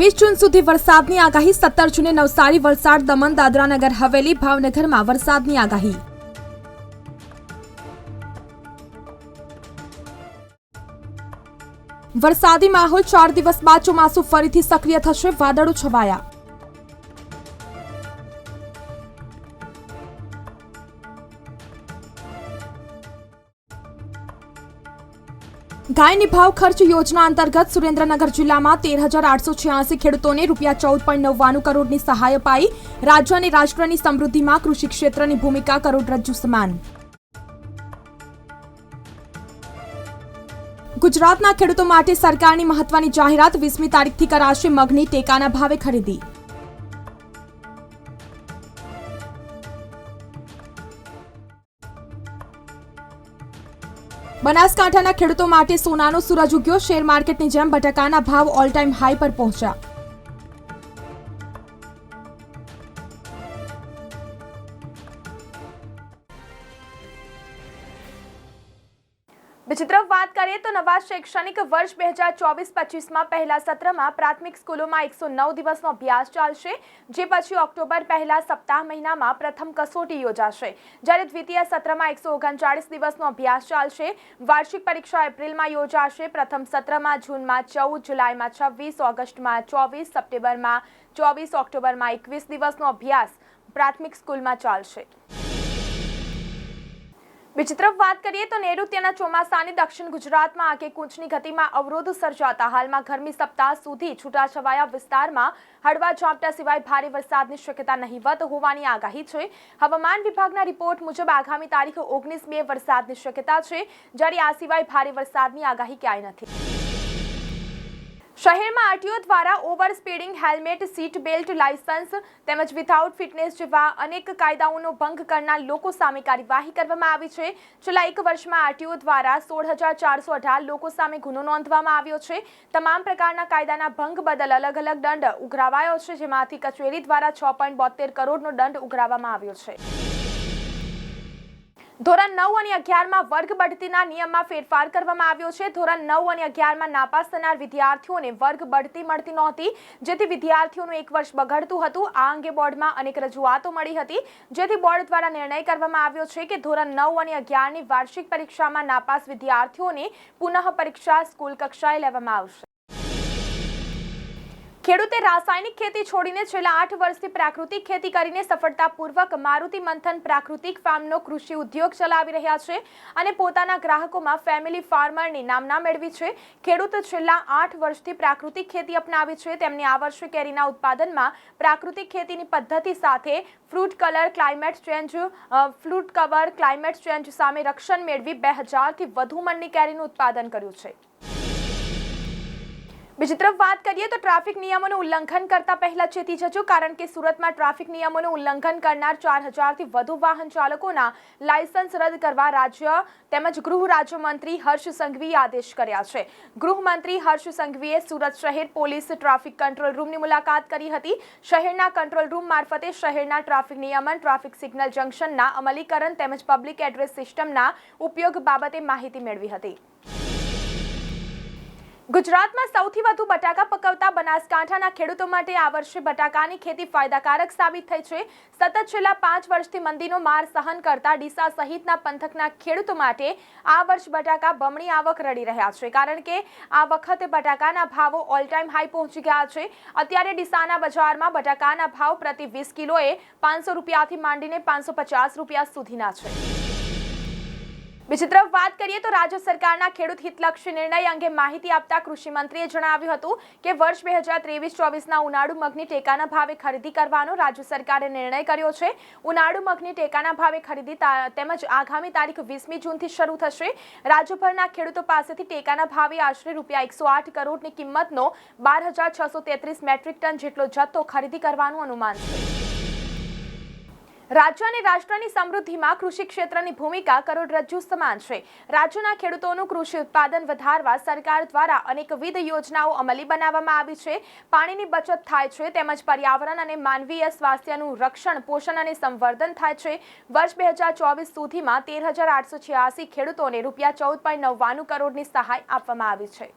વીસ જૂન સુધી વરસાદની આગાહી, સત્તર જૂને નવસારી, વલસાડ, દમણ, દાદરાનગર, હવેલી, ભાવનગરમાં વરસાદની આગાહી. વરસાદી માહોલ ચાર દિવસ બાદ ચોમાસું ફરીથી સક્રિય થશે, વાદળો છવાયા. ગાયની ભાવ ખર્ચ યોજના અંતર્ગત સુરેન્દ્રનગર જિલ્લામાં તેર હજાર આઠસો છ્યાસી ખેડૂતોને રૂપિયા ચૌદ પોઈન્ટ નવ્વાણું કરોડની સહાય અપાઈ. રાજ્ય અને રાષ્ટ્રની સમૃદ્ધિમાં કૃષિ ક્ષેત્રની ભૂમિકા કરોડરજ્જુ સમાન. ગુજરાતના ખેડૂતો માટે સરકારની મહત્વની જાહેરાત વીસમી તારીખથી કરાશે મગની ટેકાના ભાવે ખરીદી. બનાસકાંઠાના ખેડૂતો માટે સોનાનો સૂરજ ઉગ્યો. શેર માર્કેટની જેમ બટાકાના ભાવ ઓલ ટાઈમ હાઈ પર પહોંચ્યા. તરફ વાત કરીએ તો નવા શૈક્ષણિક વર્ષ બે હજાર ચોવીસ પચીસમાં પહેલા સત્રમાં પ્રાથમિક સ્કૂલોમાં એકસો નવ દિવસનો અભ્યાસ ચાલશે, જે પછી ઓક્ટોબર પહેલા સપ્તાહ મહિનામાં પ્રથમ કસોટી યોજાશે. જ્યારે દ્વિતીય સત્રમાં એકસો ઓગણચાળીસ દિવસનો અભ્યાસ ચાલશે, વાર્ષિક પરીક્ષા એપ્રિલમાં યોજાશે, પ્રથમ સત્રમાં જૂનમાં ચૌદ, જુલાઈમાં છવ્વીસ, ઓગસ્ટમાં ચોવીસ, સપ્ટેમ્બરમાં ચોવીસ, ઓક્ટોબરમાં એકવીસ દિવસનો અભ્યાસ પ્રાથમિક સ્કૂલમાં ચાલશે. તરફ વાત કરીએ તો નૈઋત્યના ચોમાસાની દક્ષિણ ગુજરાતમાં આગે કૂંચની ગતિમાં અવરોધ સર્જાતા હાલમાં ગરમી સપ્તાહ સુધી છૂટાછવાયા વિસ્તારમાં હળવા ઝાપટા સિવાય ભારે વરસાદની શક્યતા નહીવત હોવાની આગાહી છે. હવામાન વિભાગના રિપોર્ટ મુજબ આગામી તારીખ ઓગણીસ મે વરસાદની શક્યતા છે. જ્યારે આ સિવાય ભારે વરસાદની આગાહી ક્યાંય નથી. શહેરમાં આરટીઓ દ્વારા over speeding helmet, seat belt, licence તેમજ વિથઆઉટ ફિટનેસ જેવા અનેક કાયદાઓનો ભંગ કરનાર લોકો સામે કાર્યવાહી કરવામાં આવી છે. છેલ્લા એક વર્ષમાં આરટીઓ દ્વારા સોળ હજાર ચારસો અઢાર લોકો સામે ગુનો નોંધવામાં આવ્યો છે. તમામ પ્રકારના કાયદાના ભંગ બદલ અલગ અલગ દંડ ઉઘરાવાયો છે, જેમાંથી કચેરી દ્વારા છ પોઈન્ટ બોતેર કરોડનો દંડ ઉઘરાવવામાં આવ્યો છે. ધોરણ નવ અને અગિયારમાં વર્ગ બઢતીના નિયમમાં ફેરફાર કરવામાં આવ્યો છે. ધોરણ નવ અને અગિયારમાં નાપાસ થનાર વિદ્યાર્થીઓને વર્ગ બઢતી મળતી નહોતી, જેથી વિદ્યાર્થીઓનું એક વર્ષ બગડતું હતું. આ અંગે બોર્ડમાં અનેક રજૂઆતો મળી હતી, જેથી બોર્ડ દ્વારા નિર્ણય કરવામાં આવ્યો છે કે ધોરણ નવ અને અગિયારની વાર્ષિક પરીક્ષામાં નાપાસ વિદ્યાર્થીઓને પુનઃ પરીક્ષા સ્કૂલ કક્ષાએ લેવામાં આવશે. ખેડૂતે રાસાયણિક ખેતી છોડીને છેલ્લા આઠ વર્ષથી પ્રાકૃતિક ખેતી કરીને સફળતાપૂર્વક મારુતિ મંથન પ્રાકૃતિક ફાર્મનો કૃષિ ઉદ્યોગ ચલાવી રહ્યા છે અને પોતાના ગ્રાહકોમાં ફેમિલી ફાર્મરની નામના મેળવી છે. ખેડૂત છેલ્લા આઠ વર્ષથી પ્રાકૃતિક ખેતી અપનાવી છે. તેમની આ વર્ષે કેરીના ઉત્પાદનમાં પ્રાકૃતિક ખેતીની પદ્ધતિ સાથે fruit colour, climate change fruit cover, climate change સામે રક્ષણ મેળવી બે હજારથી વધુ મણની કેરીનું ઉત્પાદન કર્યું છે. બીજી તરફ વાત કરીએ તો ટ્રાફિક નિયમોનું ઉલ્લંઘન કરતા પહેલા ચેતી જજો, કારણ કે સુરતમાં ટ્રાફિક નિયમોનું ઉલ્લંઘન કરનાર ચાર હજારથી વધુ વાહન ચાલકોના લાયસન્સ રદ કરવા રાજ્ય તેમજ ગૃહ રાજ્યમંત્રી હર્ષ સંઘવીએ આદેશ કર્યા છે. ગૃહમંત્રી હર્ષ સંઘવીએ સુરત શહેર પોલીસ ટ્રાફિક કંટ્રોલ રૂમની મુલાકાત કરી હતી. શહેરના કંટ્રોલ રૂમ મારફતે શહેરના ટ્રાફિક નિયમન, ટ્રાફિક સિગ્નલ જંકશનના અમલીકરણ તેમજ પબ્લિક એડ્રેસ સિસ્ટમના ઉપયોગ બાબતે માહિતી મેળવી હતી. ગુજરાતમાં સૌથી વધુ બટાકા પકવતા બનાસકાંઠાના ખેડૂતો માટે આ વર્ષે બટાકાની ખેતી ફાયદાકારક સાબિત થઈ છે. સતત છેલ્લા પાંચ વર્ષથી મંદીનો માર સહન કરતા ડીસા સહિતના પંથકના ખેડૂતો માટે આ વર્ષ બટાકા બમણી આવક રડી રહ્યા છે. કારણ કે આ વખતે બટાકાના ભાવો ઓલ ટાઈમ હાઈ પહોંચી ગયા છે. અત્યારે ડીસાના બજારમાં બટાકાના ભાવ પ્રતિ વીસ કિલોએ પાંચસો રૂપિયાથી માંડીને પાંચસો પચાસ રૂપિયા સુધીના છે. બીજી તરફ વાત કરીએ તો રાજ્ય સરકારના ખેડૂત હિતલક્ષી નિર્ણય અંગે માહિતી આપતા કૃષિ મંત્રીએ જણાવ્યું હતું કે વર્ષ બે હજાર ત્રેવીસ ચોવીસના ઉનાળુ મગની ટેકાના ભાવે ખરીદી કરવાનો રાજ્ય સરકારે નિર્ણય કર્યો છે. ઉનાળુ મગની ટેકાના ભાવે ખરીદી તેમજ આગામી તારીખ વીસમી જૂનથી શરૂ થશે. રાજ્યભરના ખેડૂતો પાસેથી ટેકાના ભાવે આશરે રૂપિયા એકસો આઠ કરોડની કિંમતનો બાર હજાર છસો તેત્રીસ મેટ્રિક ટન જેટલો જથ્થો ખરીદી કરવાનું અનુમાન છે. રાજ્ય અને રાષ્ટ્રની સમૃદ્ધિમાં કૃષિ ક્ષેત્રની ભૂમિકા કરોડરજ્જુ સમાન છે. રાજ્યના ખેડૂતોનું કૃષિ ઉત્પાદન વધારવા સરકાર દ્વારા અનેકવિધ યોજનાઓ અમલી બનાવવામાં આવી છે. પાણીની બચત થાય છે, તેમજ પર્યાવરણ અને માનવીય સ્વાસ્થ્યનું રક્ષણ, પોષણ અને સંવર્ધન થાય છે. વર્ષ બે હજાર ચોવીસ સુધીમાં તેર હજાર આઠસો છ્યાસી ખેડૂતોને રૂપિયા ચૌદ પોઈન્ટ નવ્વાણું કરોડની સહાય આપવામાં આવી છે.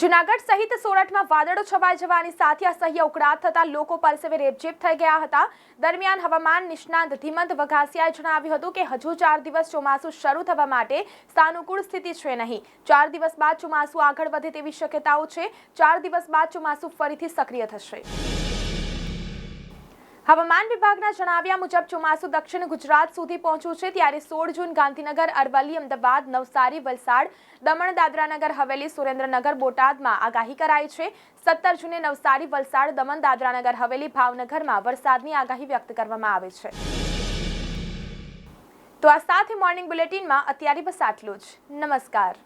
જુનાગઢ સહિત સોરઠમાં વાદળો છવાઈ જવાની સાથે અસહ્ય ઉકળાટ થતા લોકો પરસેવે રેપઝેપ થઈ ગયા હતા. દરમિયાન હવામાન નિષ્ણાંત ધીમંત વઘાસિયાએ જણાવ્યું હતું કે હજુ ચાર દિવસ ચોમાસું શરૂ થવા માટે સાનુકૂળ સ્થિતિ છે નહીં. ચાર દિવસ બાદ ચોમાસું આગળ વધે તેવી શક્યતાઓ છે. ચાર દિવસ બાદ ચોમાસું ફરીથી સક્રિય થશે. હવામાન વિભાગના જણાવ્યા મુજબ ચોમાસું દક્ષિણ ગુજરાત સુધી પહોંચ્યું છે. ત્યારે સોળ જૂન ગાંધીનગર, અરવલ્લી, અમદાવાદ, નવસારી, વલસાડ, દમણ, દાદરાનગર, હવેલી, સુરેન્દ્રનગર, બોટાદમાં આગાહી કરાઈ છે. સત્તર જૂને નવસારી, વલસાડ, દમણ, દાદરાનગર, હવેલી, ભાવનગરમાં વરસાદની આગાહી વ્યક્ત કરવામાં આવે છે. તો આ સાથે મોર્નિંગ બુલેટિનમાં અત્યારે બસ આટલું જ. નમસ્કાર.